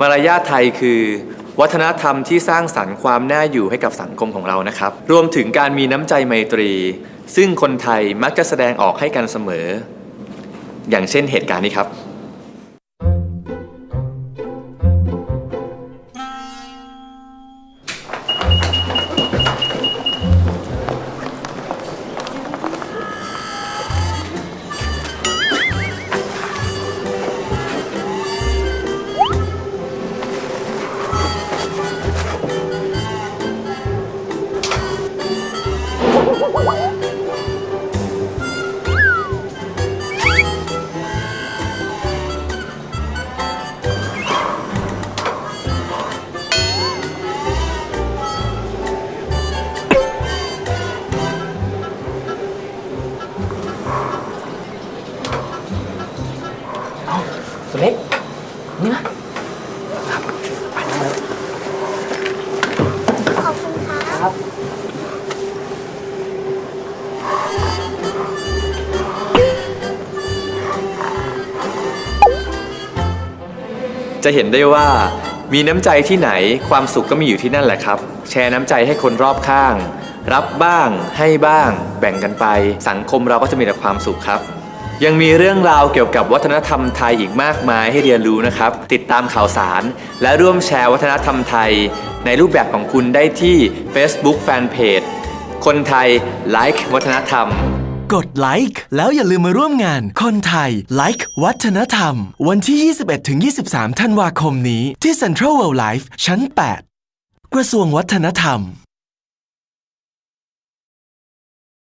มารยาทไทยคือวัฒนธรรมที่สร้างสรรค์ความน่าอยู่ให้กับสังคมของเรานะครับ รวมถึงการมีน้ำใจไมตรี ซึ่งคนไทยมักจะแสดงออกให้กันเสมอ อย่างเช่นเหตุการณ์นี้ครับ ตัวเล็ก นี่นะขอบคุณครับครับ จะเห็นได้ว่ามีน้ำใจที่ไหนความสุขก็มีอยู่ที่นั่นแหละครับ แชร์น้ำใจให้คนรอบข้าง รับบ้าง ให้บ้าง แบ่งกันไป สังคมเราก็จะมีแต่ความสุขครับ ยังมีเรื่องราวเกี่ยวกับวัฒนธรรมไทยอีกมากมายให้เรียนรู้นะครับ ติดตามข่าวสาร และร่วมแชร์วัฒนธรรมไทย ในรูปแบบของคุณได้ที่ Facebook Fanpage คนไทยไลค์วัฒนธรรม กดไลค์แล้วอย่าลืมมาร่วมงาน คนไทยไลค์วัฒนธรรม วันที่ 21-23 ธันวาคมนี้ที่ Central World Life ชั้น 8 กระทรวงวัฒนธรรม